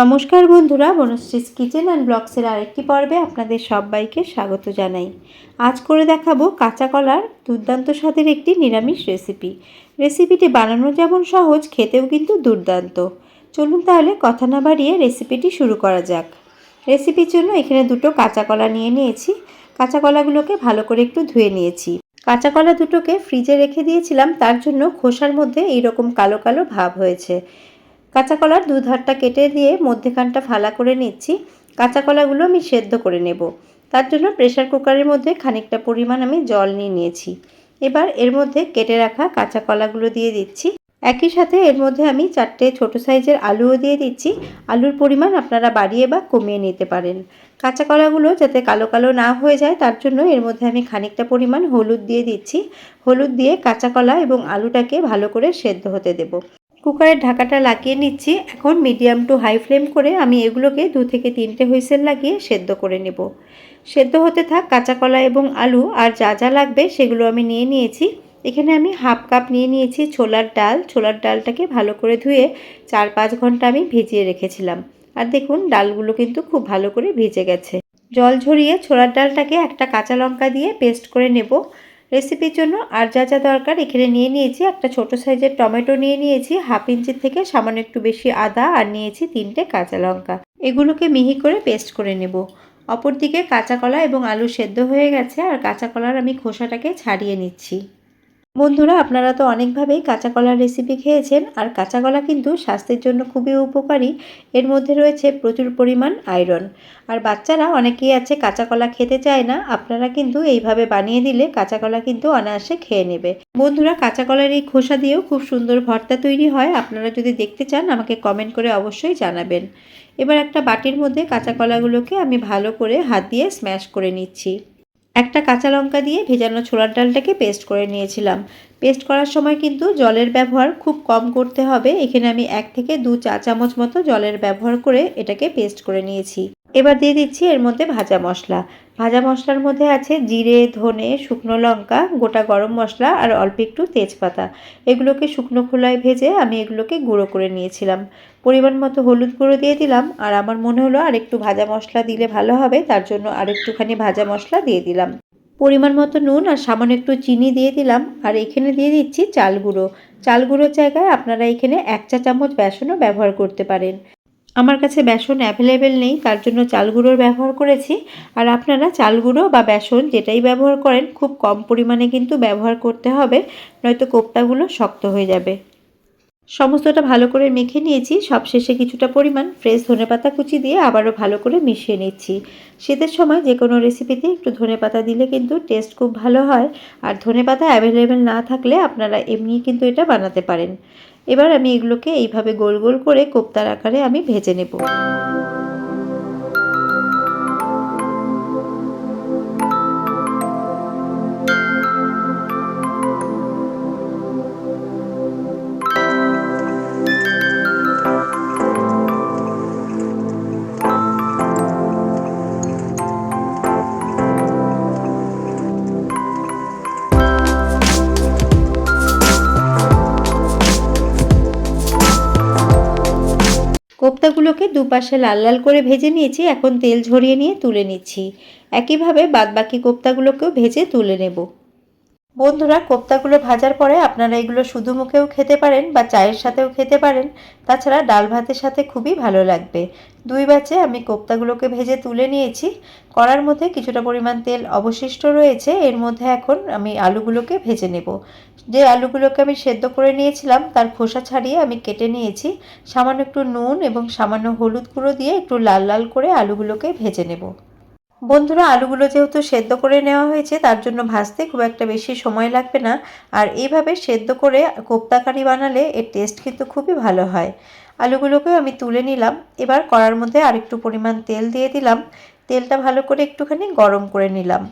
নমস্কার বন্ধুরা, বনশ্রীস kitchen and ব্লগসের আরেকটি পর্বে আপনাদের সবাইকে স্বাগত জানাই। আজ করে দেখাবো কাঁচা কলার দুর্দান্ত স্বাদের একটি নিরামিষ রেসিপি। রেসিপিটি বানানো যেমন সহজ, খেতেও কিন্তু দুর্দান্ত। চলুন তাহলে কথা না বাড়িয়ে রেসিপিটি শুরু করা যাক। রেসিপির জন্য এখানে দুটো কাঁচা কলা নিয়ে নিয়েছি। কাঁচা কলাগুলোকে ভালো করে একটু ধুয়ে নিয়েছি। কাঁচা কলা দুটোকে ফ্রিজে রেখে দিয়েছিলাম, তার জন্য খোসার মধ্যে এইরকম কালো কালো ভাব হয়েছে। কাঁচা কলার দু ধারটা কেটে দিয়ে মধ্যেখানটা ফালা করে নিচ্ছি। কাঁচা কলাগুলো আমি সেদ্ধ করে নেব। তার জন্য প্রেশার কুকারের মধ্যে খানিকটা পরিমাণ আমি জল নিয়ে নিয়েছি। এবার এর মধ্যে কেটে রাখা কাঁচা কলাগুলো দিয়ে দিচ্ছি। একই সাথে এর মধ্যে আমি চারটে ছোট সাইজের আলুও দিয়ে দিচ্ছি। আলুর পরিমাণ আপনারা বাড়িয়ে বা কমিয়ে নিতে পারেন। কাঁচা কলাগুলো যাতে কালো কালো না হয়ে যায়, তার জন্য এর মধ্যে আমি খানিকটা পরিমাণ হলুদ দিয়ে দিচ্ছি। হলুদ দিয়ে কাঁচা কলা এবং আলুটাকে ভালো করে সেদ্ধ হতে দেবো। কুকারের ঢাকাটা লাগিয়ে নিচ্ছি। এখন মিডিয়াম টু হাই ফ্লেম করে আমি এগুলোকে দু থেকে তিনটে হুইসেল লাগিয়ে সেদ্ধ করে নেব। সেদ্ধ হতে থাক কাঁচা কলা এবং আলু, আর যা যা লাগবে সেগুলো আমি নিয়ে নিয়েছি। এখানে আমি হাফ কাপ নিয়ে নিয়েছি ছোলার ডাল। ছোলার ডালটাকে ভালো করে ধুয়ে চার পাঁচ ঘণ্টা আমি ভিজিয়ে রেখেছিলাম। আর দেখুন, ডালগুলো কিন্তু খুব ভালো করে ভিজে গেছে। জল ঝরিয়ে ছোলার ডালটাকে একটা কাঁচা লঙ্কা দিয়ে পেস্ট করে নেব। রেসিপির জন্য আর যা যা দরকার এখানে নিয়ে নিয়েছি। একটা ছোট সাইজের টমেটো নিয়ে নিয়েছি, হাফ ইঞ্চির থেকে সামান্য একটু বেশি আদা আর নিয়েছি তিনটে কাঁচা লঙ্কা। এগুলোকে মিহি করে পেস্ট করে নেব। অপরদিকে কাঁচা কলা এবং আলু সেদ্ধ হয়ে গেছে আর কাঁচা কলার আমি খোসাটাকে ছাড়িয়ে নিচ্ছি। বন্ধুরা, আপনারা তো অনেকভাবেই কাঁচা কলার রেসিপি খেয়েছেন, আর কাঁচা কলা কিন্তু স্বাস্থ্যের জন্য খুবই উপকারী। এর মধ্যে রয়েছে প্রচুর পরিমাণ আয়রন আর বাচ্চারা অনেকেই আছে কাঁচা কলা খেতে চায় না, আপনারা কিন্তু এইভাবে বানিয়ে দিলে কাঁচা কলা কিন্তু অনায়াসে খেয়ে নেবে। বন্ধুরা, কাঁচা কলার এই খোসা দিয়েও খুব সুন্দর ভর্তা তৈরি হয়, আপনারা যদি দেখতে চান, আমাকে কমেন্ট করে অবশ্যই জানাবেন। এবার একটা বাটির মধ্যে কাঁচা কলাগুলোকে আমি ভালো করে হাত দিয়ে স্ম্যাশ করে নিচ্ছি। একটা কাঁচা লঙ্কা দিয়ে ভেজানো ছোলার ডালটাকে পেস্ট করে নিয়েছিলাম। পেস্ট করার সময় কিন্তু জলের ব্যবহার খুব কম করতে হবে। এখানে আমি এক থেকে দু চা চামচ মতো জলের ব্যবহার করে এটাকে পেস্ট করে নিয়েছি। এবার দিয়ে দিচ্ছি এর মধ্যে ভাজা মশলা। ভাজা মশলার মধ্যে আছে জিরে, ধনে, শুকনো লঙ্কা, গোটা গরম মশলা আর অল্প একটু তেজপাতা। এগুলোকে শুকনো খোলায় ভেজে আমি এগুলোকে গুঁড়ো করে নিয়েছিলাম। পরিমাণ মতো হলুদ গুঁড়ো দিয়ে দিলাম আর আমার মনে হলো আর একটু ভাজা মশলা দিলে ভালো হবে, তার জন্য আর একটুখানি ভাজা মশলা দিয়ে দিলাম। পরিমাণ মতো নুন আর সামান্য একটু চিনি দিয়ে দিলাম আর এখানে দিয়ে দিচ্ছি চাল গুঁড়ো। চাল গুঁড়োর জায়গায় আপনারা এখানে এক চা চামচ বেসনও ব্যবহার করতে পারেন। আমার কাছে বেসন অ্যাভেলেবেল নেই, তার জন্য চাল গুঁড়োর ব্যবহার করেছি। আর আপনারা চাল গুঁড়ো বা বেসন যেটাই ব্যবহার করেন, খুব কম পরিমাণে কিন্তু ব্যবহার করতে হবে, নয়তো কোপ্তাগুলো শক্ত হয়ে যাবে। সমস্তটা ভালো করে মেখে নিয়েছি, সবশেষে কিছুটা পরিমাণ ফ্রেশ ধনেপাতা কুচি দিয়ে আবারও ভালো করে মিশিয়ে নিচ্ছি। শীতের সময় যে কোনো রেসিপিতে একটু ধনেপাতা দিলে কিন্তু টেস্ট খুব ভালো হয়, আর ধনেপাতা অ্যাভেলেবেল না থাকলে আপনারা এমনি কিন্তু এটা বানাতে পারেন। এবার আমি এগুলোকে এইভাবে গোল গোল করে কোপ্তার আকারে আমি ভেজে নেব। কোপ্তাগুলোকে দুপাশে লাল লাল করে ভেজে নিয়েছি, এখন তেল ঝরিয়ে নিয়ে তুলে নিচ্ছি। একইভাবে বাদবাকি কোপ্তাগুলোকেও ভেজে তুলে নেব। বন্ধুরা, কোপ্তাগুলো ভাজার পরে আপনারা এগুলো শুধু মুখেও খেতে পারেন বা চায়ের সাথেও খেতে পারেন। তাছাড়া ডাল ভাতের সাথে খুবই ভালো লাগবে। দুই ব্যাচে আমি কোপ্তাগুলোকে ভেজে তুলে নিয়েছি। কড়ার মধ্যে কিছুটা পরিমাণ তেল অবশিষ্ট রয়েছে। এর মধ্যে এখন আমি আলুগুলোকে ভেজে নেব। যে আলুগুলোকে আমি সেদ্ধ করে নিয়েছিলাম, তার খোসা ছাড়িয়ে আমি কেটে নিয়েছি। সামান্য একটু নুন এবং সামান্য হলুদ গুঁড়ো দিয়ে একটু লাল লাল করে আলুগুলোকে ভেজে নেব। বন্ধুরা, আলুগুলো যেহেতু সেদ্ধ করে নেওয়া হয়েছে, তার জন্য ভাজতে খুব একটা বেশি সময় লাগবে না। আর এইভাবে সেদ্ধ করে কোপ্তা কারি বানালে এর টেস্ট কিন্তু খুবই ভালো হয়। আলুগুলোকেও আমি তুলে নিলাম। এবার কড়ার মধ্যে আরেকটু পরিমাণ তেল দিয়ে দিলাম। তেলটা ভালো করে একটুখানি গরম করে নিলাম।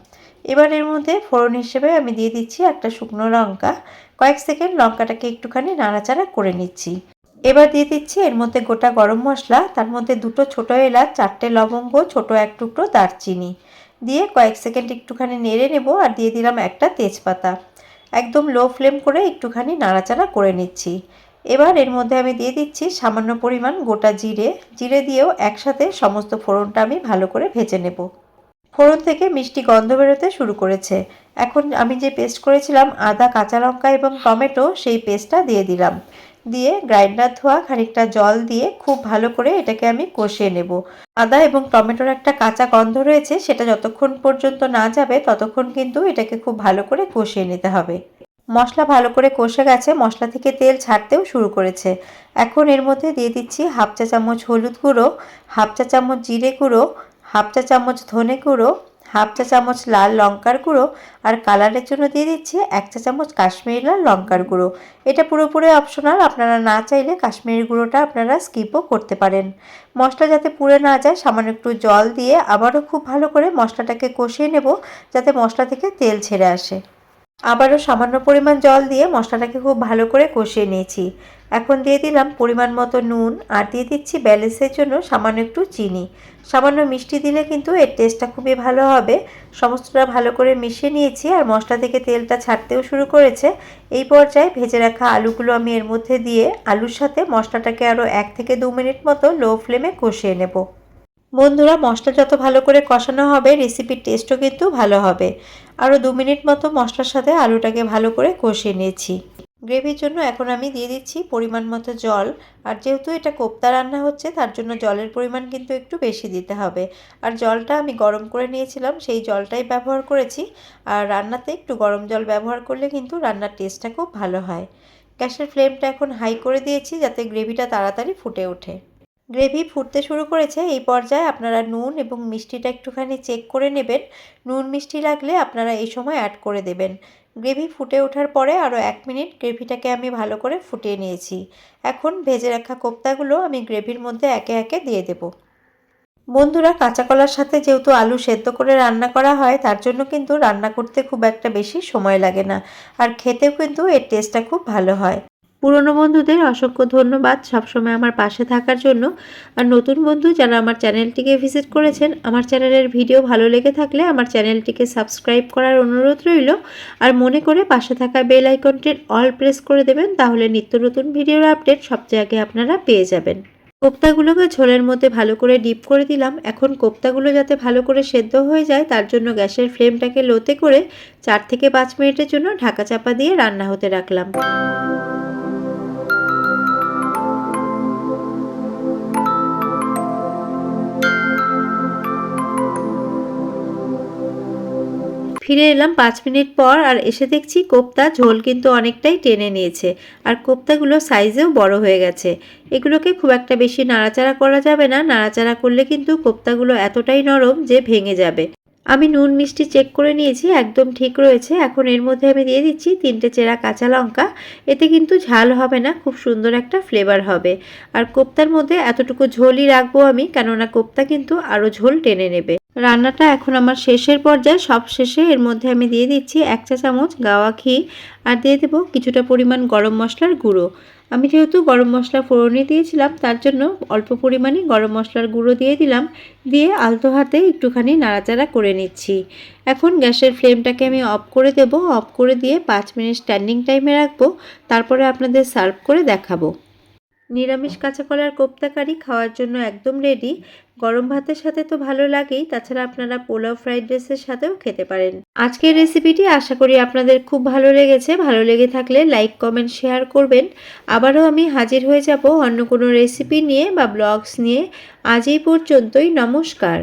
এবার এর মধ্যে ফোড়ন হিসেবে আমি দিয়ে দিচ্ছি একটা শুকনো লঙ্কা। কয়েক সেকেন্ড লঙ্কাটাকে একটুখানি নাড়াচাড়া করে নিচ্ছি। এবার দিয়ে দিচ্ছি এর মধ্যে গোটা গরম মশলা, তার মধ্যে দুটো ছোটো এলাচ, চারটে লবঙ্গ, ছোট এক টুকরো দারচিনি। দিয়ে কয়েক সেকেন্ড একটুখানি নেড়ে নেব আর দিয়ে দিলাম একটা তেজপাতা। একদম লো ফ্লেম করে একটুখানি নাড়াচাড়া করে নিচ্ছি। এবার এর মধ্যে আমি দিয়ে দিচ্ছি সামান্য পরিমাণ গোটা জিরে। জিরে দিয়েও একসাথে সমস্ত ফোড়নটা আমি ভালো করে ভেজে নেব। ফোড়ন থেকে মিষ্টি গন্ধ বেরোতে শুরু করেছে। এখন আমি যে পেস্ট করেছিলাম, আদা, কাঁচা লঙ্কা এবং টমেটো, সেই পেস্টটা দিয়ে দিলাম। দিয়ে গ্রাইন্ডার ধোয়া, খানিকটা জল দিয়ে খুব ভালো করে এটাকে আমি কষিয়ে নেব। আদা এবং টমেটোর একটা কাঁচা গন্ধ রয়েছে, সেটা যতক্ষণ পর্যন্ত না যাবে, ততক্ষণ কিন্তু এটাকে খুব ভালো করে কষিয়ে নিতে হবে। মশলা ভালো করে কষে গেছে, মশলা থেকে তেল ছাড়তেও শুরু করেছে। এখন এর মধ্যে দিয়ে দিচ্ছি হাফ চা চামচ হলুদ গুঁড়ো, হাফ চা চামচ জিরে গুঁড়ো, হাফ চা চামচ ধনে গুঁড়ো হাফ চা চামচ লাল লঙ্কার গুঁড়ো আর কালারের জন্য দিয়ে দিচ্ছি এক চা চামচ কাশ্মীরি লাল লঙ্কার গুঁড়ো। এটা পুরোপুরি অপশনাল আপনারা না চাইলে কাশ্মীরি গুঁড়োটা আপনারা স্কিপও করতে পারেন। মশলা যাতে পুড়ে না যায়, সামান্য একটু জল দিয়ে আবারও খুব ভালো করে মশলাটাকে কষিয়ে নেব, যাতে মশলা থেকে তেল ছেড়ে আসে। আবারও সামান্য পরিমাণ জল দিয়ে মশলাটাকে খুব ভালো করে কষিয়ে নিয়েছি। এখন দিয়ে দিলাম পরিমাণ মতো নুন আর দিয়ে দিচ্ছি ব্যালেন্সের জন্য সামান্য একটু চিনি। সামান্য মিষ্টি দিলে কিন্তু এর টেস্টটা খুবই ভালো হবে। সমস্তটা ভালো করে মিশিয়ে নিয়েছি আর মশলা থেকে তেলটা ছাড়তেও শুরু করেছে। এই পর্যায়ে ভেজে রাখা আলুগুলো আমি এর মধ্যে দিয়ে আলুর সাথে মশলাটাকে আরও এক থেকে দু মিনিট মতো লো ফ্লেমে কষিয়ে নেব। বন্ধুরা, মশলা যত ভালো করে কষানো হবে রেসিপির টেস্টও কিন্তু ভালো হবে। আরও দু মিনিট মতো মশলার সাথে আলুটাকে ভালো করে কষিয়ে নিয়েছি। গ্রেভির জন্য এখন আমি দিয়ে দিচ্ছি পরিমাণ মতো জল। আর যেহেতু এটা কোপ্তা রান্না হচ্ছে, তার জন্য জলের পরিমাণ কিন্তু একটু বেশি দিতে হবে। আর জলটা আমি গরম করে নিয়েছিলাম, সেই জলটাই ব্যবহার করেছি। আর রান্নাতে একটু গরম জল ব্যবহার করলে কিন্তু রান্নার টেস্টটা খুব ভালো হয়। গ্যাসের ফ্লেমটা এখন হাই করে দিয়েছি, যাতে গ্রেভিটা তাড়াতাড়ি ফুটে ওঠে। গ্রেভি ফুটতে শুরু করেছে, এই পর্যায়ে আপনারা নুন এবং মিষ্টিটা একটুখানি চেক করে নেবেন। নুন মিষ্টি লাগলে আপনারা এই সময় অ্যাড করে দেবেন। গ্রেভি ফুটে ওঠার পরে আরও এক মিনিট গ্রেভিটাকে আমি ভালো করে ফুটিয়ে নিয়েছি। এখন ভেজে রাখা কোপ্তাগুলো আমি গ্রেভির মধ্যে একে একে দিয়ে দেব। বন্ধুরা, কাঁচা কলার সাথে যেহেতু আলু সেদ্ধ করে রান্না করা হয়, তার জন্য কিন্তু রান্না করতে খুব একটা বেশি সময় লাগে না। আর খেতেও কিন্তু এর টেস্টটা খুব ভালো হয়। পুরনো বন্ধুদের অসংখ্য ধন্যবাদ সবসময় আমার পাশে থাকার জন্য। আর নতুন বন্ধু যারা আমার চ্যানেলটিকে ভিজিট করেছেন, আমার চ্যানেলের ভিডিও ভালো লেগে থাকলে আমার চ্যানেলটিকে সাবস্ক্রাইব করার অনুরোধ রইল। আর মনে করে পাশে থাকা বেল আইকনটির অল প্রেস করে দেবেন, তাহলে নিত্য নতুন ভিডিওর আপডেট সবচেয়ে আগে আপনারা পেয়ে যাবেন। কোপ্তাগুলোকে ঝোলের মধ্যে ভালো করে ডিপ করে দিলাম। এখন কোপ্তাগুলো যাতে ভালো করে সেদ্ধ হয়ে যায়, তার জন্য গ্যাসের ফ্লেমটাকে লোতে করে চার থেকে পাঁচ মিনিটের জন্য ঢাকা চাপা দিয়ে রান্না হতে রাখলাম। ফিরে এলাম পাঁচ মিনিট পর আর এসে দেখছি কোপ্তা ঝোল কিন্তু অনেকটাই টেনে নিয়েছে। আর কোপ্তাগুলো সাইজেও বড় হয়ে গেছে। এগুলোকে খুব একটা বেশি নাড়াচাড়া করা যাবে না। নাড়াচাড়া করলে কিন্তু কোপ্তাগুলো এতটাই নরম যে ভেঙে যাবে। আমি নুন মিষ্টি চেক করে নিয়েছি, একদম ঠিক রয়েছে। এখন এর মধ্যে আমি দিয়ে দিচ্ছি তিনটে চেরা কাঁচা লঙ্কা। এতে কিন্তু ঝাল হবে না, খুব সুন্দর একটা ফ্লেভার হবে। আর কোপ্তার মধ্যে এতটুকু ঝোলই রাখব আমি, কেননা কোপ্তা কিন্তু আরও ঝোল টেনে নেবে। রান্নাটা এখন আমার শেষের পর্যায়ে, সব শেষে এর মধ্যে আমি দিয়ে দিচ্ছি এক চা চামচ গাওয়া ঘি আর দিয়ে দেবো কিছুটা পরিমাণ গরম মশলার গুঁড়ো। আমি যেহেতু গরম মশলা ফোড়নে দিয়েছিলাম, তার জন্য অল্প পরিমাণে গরম মশলার গুঁড়ো দিয়ে দিলাম। দিয়ে আলতো হাতে একটুখানি নাড়াচাড়া করে নিচ্ছি। এখন গ্যাসের ফ্লেমটাকে আমি অফ করে দেব। অফ করে দিয়ে পাঁচ মিনিট স্ট্যান্ডিং টাইমে রাখব। তারপরে আপনাদের সার্ভ করে দেখাবো। নিরামিষ কাঁচা কলার কোপ্তাকারি খাওয়ার জন্য একদম রেডি গরম ভাতের সাথে তো ভালো লাগেই, তাছাড়া আপনারা পোলাও ফ্রাইড রাইসের সাথেও খেতে পারেন। আজকের রেসিপিটি আশা করি আপনাদের খুব ভালো লেগেছে। ভালো লেগে থাকলে লাইক কমেন্ট শেয়ার করবেন। আবারও আমি হাজির হয়ে যাব অন্য কোনো রেসিপি নিয়ে বা ব্লগস নিয়ে। আজ এই পর্যন্তই, নমস্কার।